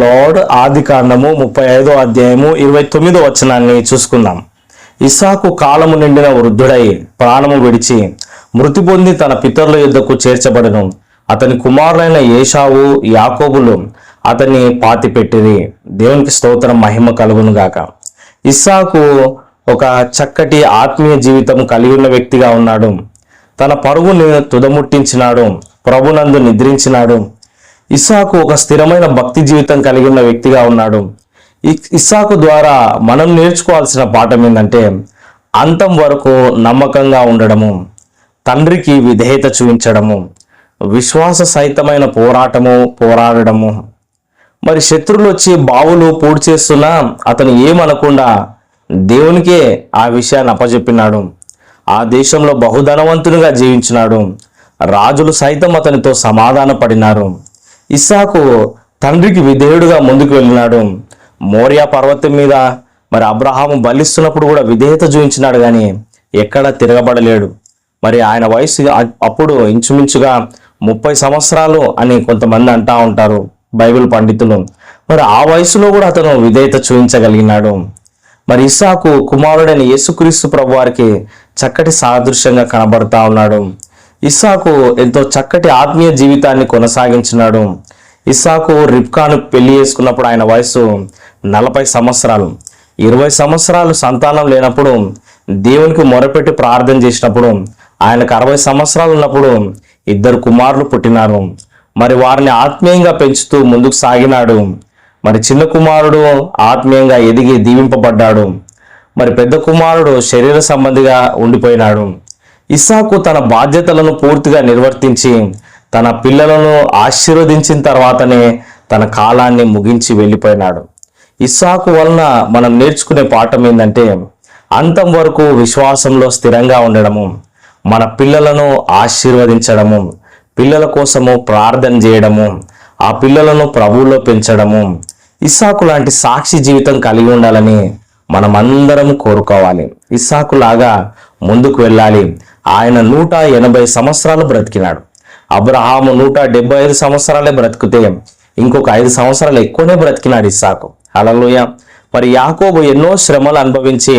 Lord ఆది కాండము ముప్పై ఐదో అధ్యాయము ఇరవై తొమ్మిదో వచనాన్ని చూసుకుందాం. ఇసాకు కాలము నిండిన వృద్ధుడై ప్రాణము విడిచి మృతి పొంది తన పితరుల యుద్ధకు చేర్చబడను. అతని కుమారులైన ఏషావు యాకోబులు అతన్ని పాతిపెట్టిరి. దేవునికి స్తోత్రం మహిమ కలుగును గాక. ఇస్సాకు ఒక చక్కటి ఆత్మీయ జీవితం కలిగి ఉన్న వ్యక్తిగా ఉన్నాడు. తన పరుగుని తుదముట్టించినాడు. ప్రభునందు నిద్రించినాడు. ఇస్సాకు ఒక స్థిరమైన భక్తి జీవితం కలిగి ఉన్న వ్యక్తిగా ఉన్నాడు. ఇస్సాకు ద్వారా మనం నేర్చుకోవాల్సిన పాఠం ఏంటంటే అంతం వరకు నమ్మకంగా ఉండడము తండ్రికి విధేయత చూపించడము విశ్వాస సహితమైన పోరాటము పోరాడడము. మరి శత్రువులు వచ్చి బావులు పూడి చేస్తున్నా అతను ఏమనకుండా దేవునికే ఆ విషయాన్ని అప్పచెప్పినాడు ఆ దేశంలో బహుధనవంతునిగా జీవించినాడు. రాజులు సైతం అతనితో సమాధాన పడినారు ఇస్సాకు తండ్రికి విధేయుడుగా ముందుకు వెళ్ళినాడు. మోరియా పర్వతం మీద మరి అబ్రహాము బలిస్తున్నప్పుడు కూడా విధేయత చూపించినాడు కానీ ఎక్కడా తిరగబడలేడు. మరి ఆయన వయసు అప్పుడు ఇంచుమించుగా ముప్పై సంవత్సరాలు అని కొంతమంది అంటా ఉంటారు బైబిల్ పండితులు. మరి ఆ వయసులో కూడా అతను విధేయత చూపించగలిగినాడు. మరి ఇస్సాకు కుమారుడైన యేసుక్రీస్తు ప్రభు వారికి చక్కటి సాదృశ్యంగా కనబడతా ఉన్నాడు. ఇస్సాకు ఎంతో చక్కటి ఆత్మీయ జీవితాన్ని కొనసాగించినాడు. ఇస్సాకు రిబ్కాను పెళ్ళి చేసుకున్నప్పుడు ఆయన వయసు నలభై సంవత్సరాలు. ఇరవై సంవత్సరాలు సంతానం లేనప్పుడు దేవునికి మొరపెట్టి ప్రార్థన చేసినప్పుడు ఆయనకు అరవై సంవత్సరాలు ఉన్నప్పుడు ఇద్దరు కుమారులు పుట్టినారు. మరి వారిని ఆత్మీయంగా పెంచుతూ ముందుకు సాగినాడు. మరి చిన్న కుమారుడు ఆత్మీయంగా ఎదిగి దీవింపబడ్డాడు. మరి పెద్ద కుమారుడు శరీర సంబంధిగా ఉండిపోయినాడు. ఇస్సాకు తన బాధ్యతలను పూర్తిగా నిర్వర్తించి తన పిల్లలను ఆశీర్వదించిన తర్వాతనే తన కాలాన్ని ముగించి వెళ్ళిపోయినాడు. ఇస్సాకు వలన మనం నేర్చుకునే పాఠం ఏంటంటే అంతం వరకు విశ్వాసంలో స్థిరంగా ఉండడము మన పిల్లలను ఆశీర్వదించడము పిల్లల కోసము ప్రార్థన చేయడము ఆ పిల్లలను ప్రభువులో పెంచడము ఇస్సాకు లాంటి సాక్షి జీవితం కలిగి ఉండాలని మనమందరం కోరుకోవాలి. ఇస్సాకు లాగా ముందుకు వెళ్ళాలి. ఆయన నూట ఎనభై సంవత్సరాలు బ్రతికినాడు. అబ్రహాము నూట డెబ్బై ఐదు సంవత్సరాలే బ్రతికితే ఇంకొక ఐదు సంవత్సరాలు ఎక్కువనే బ్రతికినాడు ఇస్సాకు. అలలోయ మరి యాకోబు ఎన్నో శ్రమలు అనుభవించి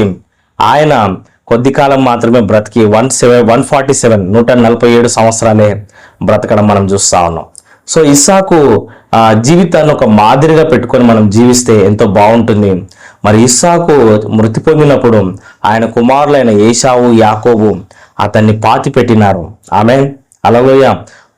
ఆయన కొద్ది కాలం మాత్రమే బ్రతికి one seven one forty seven నూట నలభై ఏడు సంవత్సరాలే బ్రతకడం మనం చూస్తా ఉన్నాం. సో ఇస్సాకు జీవితాన్ని ఒక మాదిరిగా పెట్టుకొని మనం జీవిస్తే ఎంతో బాగుంటుంది. మరి ఇస్సాకు మృతి పొందినప్పుడు ఆయన కుమారులైన ఏషావు యాకోబు అతన్ని పాతి పెట్టినారు ఆమె అలలోయ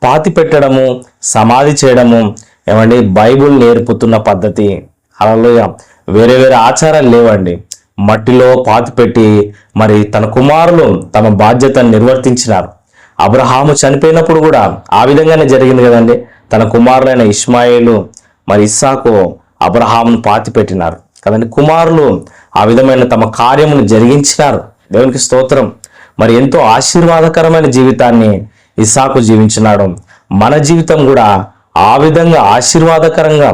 పాతి పెట్టడము సమాధి చేయడము ఏమండి బైబుల్ నేర్పుతున్న పద్ధతి. అలలోయ వేరే వేరే ఆచారాలు లేవండి. మట్టిలో పాతి పెట్టి మరి తన కుమారులు తమ బాధ్యతను నిర్వర్తించినారు. అబ్రహాము చనిపోయినప్పుడు కూడా ఆ విధంగానే జరిగింది కదండి. తన కుమారులైన ఇస్మాయిలు మరి ఇస్సాకు అబ్రహామును పాతి పెట్టినారు. కదండి కుమారులు ఆ విధమైన తమ కార్యమును జరిగించినారు. దేవునికి స్తోత్రం. మరి ఎంతో ఆశీర్వాదకరమైన జీవితాన్ని ఇసాకు జీవించినాడు. మన జీవితం కూడా ఆ విధంగా ఆశీర్వాదకరంగా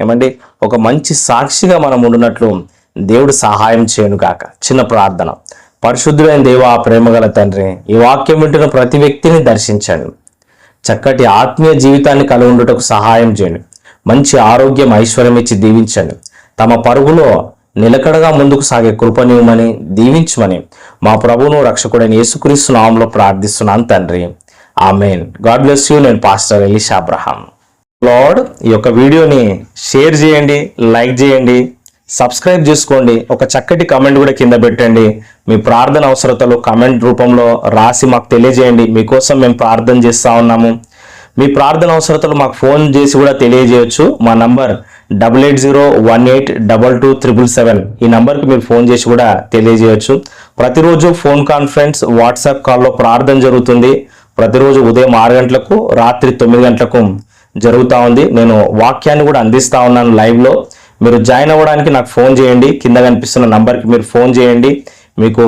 ఏమండి? ఒక మంచి సాక్షిగా మనం ఉండినట్లు దేవుడు సహాయం చేయను కాక చిన్న ప్రార్థన. పరిశుద్ధుడైన దేవ ప్రేమగల తండ్రి ఈ వాక్యం వింటున్న ప్రతి వ్యక్తిని దర్శించండి. చక్కటి ఆత్మీయ జీవితాన్ని కలిగి ఉండుటకు సహాయం చేయండి. మంచి ఆరోగ్యం ఐశ్వర్యం ఇచ్చి దీవించండి. తమ పరుగులో నిలకడగా ముందుకు సాగే కృపనివ్వమని దీవించమని మా ప్రభువును రక్షకుడైన యేసుక్రీస్తు నామంలో ప్రార్థిస్తున్నాను తండ్రి. ఆమెన్ గాడ్ బ్లెస్ యూ నేను పాస్టర్ ఎలిషా అబ్రహాం లార్డ్ ఈ యొక్క వీడియోని షేర్ చేయండి లైక్ చేయండి సబ్స్క్రైబ్ చేసుకోండి. ఒక చక్కటి కమెంట్ కూడా కింద పెట్టండి. మీ ప్రార్థన అవసరతలు కమెంట్ రూపంలో రాసి మాకు తెలియజేయండి. మీకోసం మేము ప్రార్థన చేస్తూ ఉన్నాము. మీ ప్రార్థన అవసరతలు మాకు ఫోన్ చేసి కూడా తెలియజేయచ్చు. మా number double eight zero one eight double two triple seven ఈ నంబర్కి మీరు ఫోన్ చేసి కూడా తెలియజేయచ్చు. ప్రతిరోజు ఫోన్ కాన్ఫరెన్స్ వాట్సాప్ కాల్లో ప్రార్థన జరుగుతుంది. ప్రతిరోజు ఉదయం ఆరు గంటలకు రాత్రి తొమ్మిది గంటలకు జరుగుతూ ఉంది. నేను వాక్యాన్ని కూడా అందిస్తూ ఉన్నాను లైవ్లో. మీరు జాయిన్ అవ్వడానికి నాకు ఫోన్ చేయండి. కింద కనిపిస్తున్న నంబర్కి మీరు ఫోన్ చేయండి. మీకు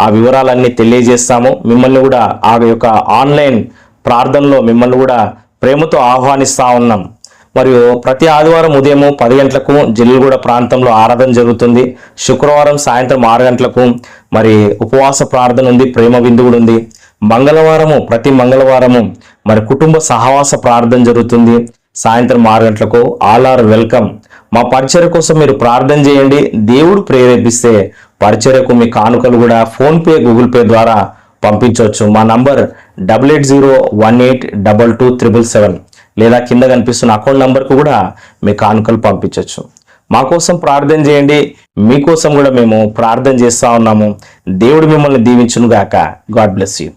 ఆ వివరాలన్నీ తెలియజేస్తాము. మిమ్మల్ని కూడా ఆ యొక్క ఆన్లైన్ ప్రార్థనలో మిమ్మల్ని కూడా ప్రేమతో ఆహ్వానిస్తూ ఉన్నాం. మరియు ప్రతి ఆదివారం ఉదయం పది గంటలకు జిల్లుగూడ ప్రాంతంలో ఆరాధన జరుగుతుంది. శుక్రవారం సాయంత్రం ఆరు గంటలకు మరి ఉపవాస ప్రార్థన ఉంది ప్రేమ విందు కూడా ఉంది. మంగళవారము ప్రతి మంగళవారము మరి కుటుంబ సహవాస ప్రార్థన జరుగుతుంది. సాయంత్రం ఆరు గంటలకు ఆల్ ఆర్ వెల్కమ్. మా పరిచర్య కోసం మీరు ప్రార్థన చేయండి. దేవుడు ప్రేరేపిస్తే పరిచర్యకు మీ కానుకలు కూడా ఫోన్పే గూగుల్ పే ద్వారా పంపించవచ్చు. మా number double eight zero one eight double two triple seven లేదా కింద కనిపిస్తున్న అకౌంట్ నంబర్కు కూడా మీ కానుకలు పంపించవచ్చు. మా కోసం ప్రార్థన చేయండి. మీకోసం కూడా మేము ప్రార్థన చేస్తూ ఉన్నాము. దేవుడు మిమ్మల్ని దీవించును గాక గాడ్ బ్లెస్ యూ.